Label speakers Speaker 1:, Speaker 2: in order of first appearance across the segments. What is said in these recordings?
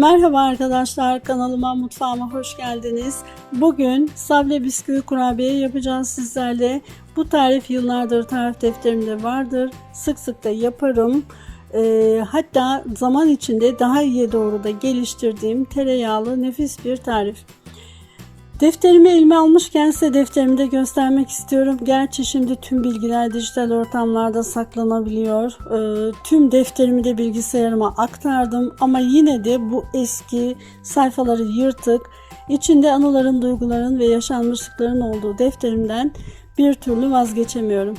Speaker 1: Merhaba arkadaşlar kanalıma mutfağıma hoş geldiniz. Bugün sable bisküvi kurabiye yapacağız sizlerle. Bu tarif yıllardır tarif defterimde vardır. Sık sık da yaparım. Ee, hatta zaman içinde daha iyiye doğru da geliştirdiğim tereyağlı nefis bir tarif. Defterimi elime almışken size defterimi de göstermek istiyorum. Gerçi şimdi tüm bilgiler dijital ortamlarda saklanabiliyor. Ee, tüm defterimi de bilgisayarıma aktardım ama yine de bu eski sayfaları yırtık. İçinde anıların, duyguların ve yaşanmışlıkların olduğu defterimden bir türlü vazgeçemiyorum.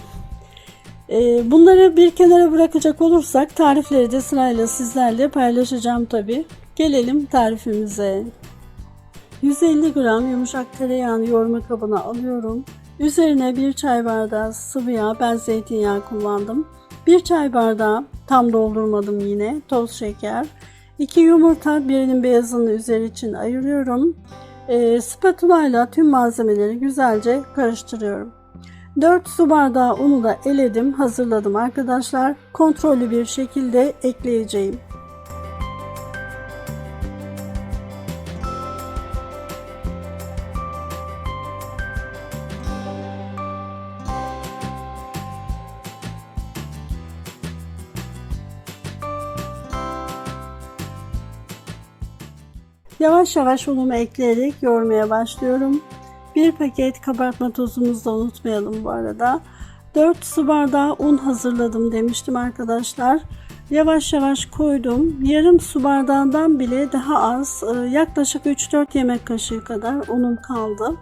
Speaker 1: Ee, bunları bir kenara bırakacak olursak tarifleri de sırayla sizlerle paylaşacağım tabi. Gelelim tarifimize. 150 gram yumuşak tereyağını yoğurma kabına alıyorum. Üzerine 1 çay bardağı sıvı yağ, ben zeytinyağı kullandım. 1 çay bardağı tam doldurmadım yine toz şeker. 2 yumurta birinin beyazını üzeri için ayırıyorum. E, spatula ile tüm malzemeleri güzelce karıştırıyorum. 4 su bardağı unu da eledim, hazırladım arkadaşlar. Kontrollü bir şekilde ekleyeceğim. Yavaş yavaş unumu ekleyerek yoğurmaya başlıyorum. Bir paket kabartma tozumuzu da unutmayalım bu arada. 4 su bardağı un hazırladım demiştim arkadaşlar. Yavaş yavaş koydum. Yarım su bardağından bile daha az e, yaklaşık 3-4 yemek kaşığı kadar unum kaldı.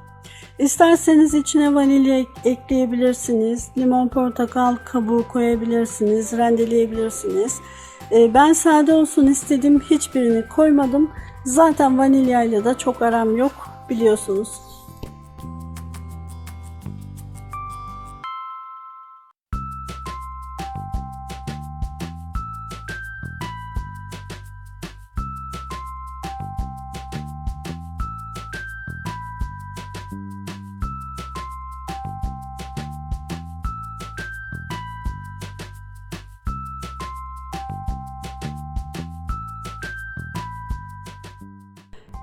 Speaker 1: İsterseniz içine vanilya ekleyebilirsiniz. Limon portakal kabuğu koyabilirsiniz. Rendeleyebilirsiniz. E, Ben sade olsun istedim. Hiçbirini koymadım. Zaten vanilyayla da çok aram yok biliyorsunuz.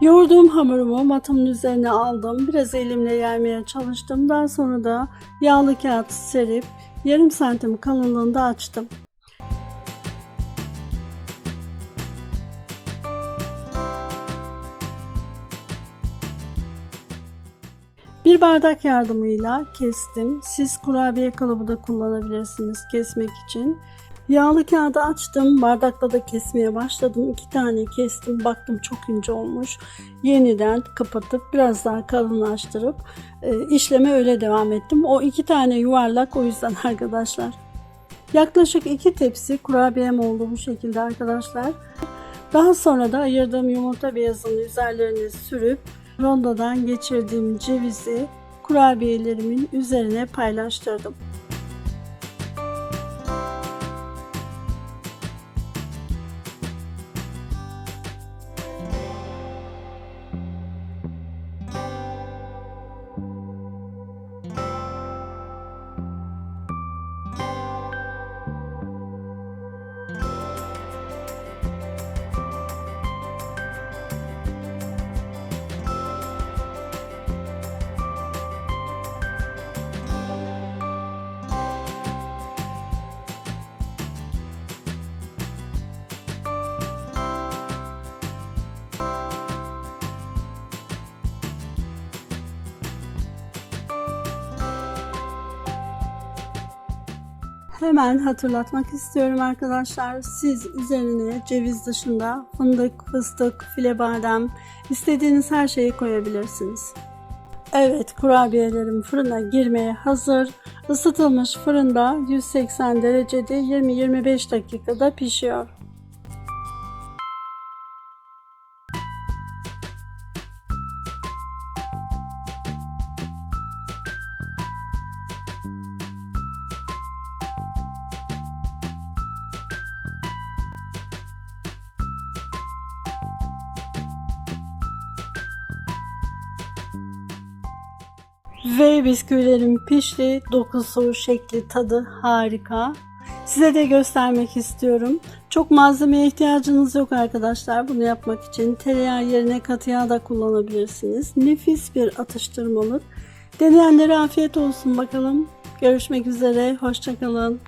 Speaker 1: Yoğurduğum hamurumu matımın üzerine aldım. Biraz elimle yaymaya çalıştım. Daha sonra da yağlı kağıt serip yarım santim kalınlığında açtım. Bir bardak yardımıyla kestim. Siz kurabiye kalıbı da kullanabilirsiniz kesmek için. Yağlı kağıdı açtım. Bardakla da kesmeye başladım. İki tane kestim. Baktım çok ince olmuş. Yeniden kapatıp biraz daha kalınlaştırıp e, işleme öyle devam ettim. O iki tane yuvarlak o yüzden arkadaşlar. Yaklaşık iki tepsi kurabiyem oldu bu şekilde arkadaşlar. Daha sonra da ayırdığım yumurta beyazını üzerlerine sürüp rondodan geçirdiğim cevizi kurabiyelerimin üzerine paylaştırdım. Hemen hatırlatmak istiyorum arkadaşlar. Siz üzerine ceviz dışında fındık, fıstık, file badem istediğiniz her şeyi koyabilirsiniz. Evet kurabiyelerim fırına girmeye hazır. Isıtılmış fırında 180 derecede 20-25 dakikada pişiyor. Ve bisküvilerim pişti. Dokusu, şekli, tadı harika. size de göstermek istiyorum. Çok malzemeye ihtiyacınız yok arkadaşlar bunu yapmak için. Tereyağı yerine katı yağ da kullanabilirsiniz. Nefis bir atıştırmalık. Deneyenlere afiyet olsun bakalım. Görüşmek üzere. Hoşçakalın.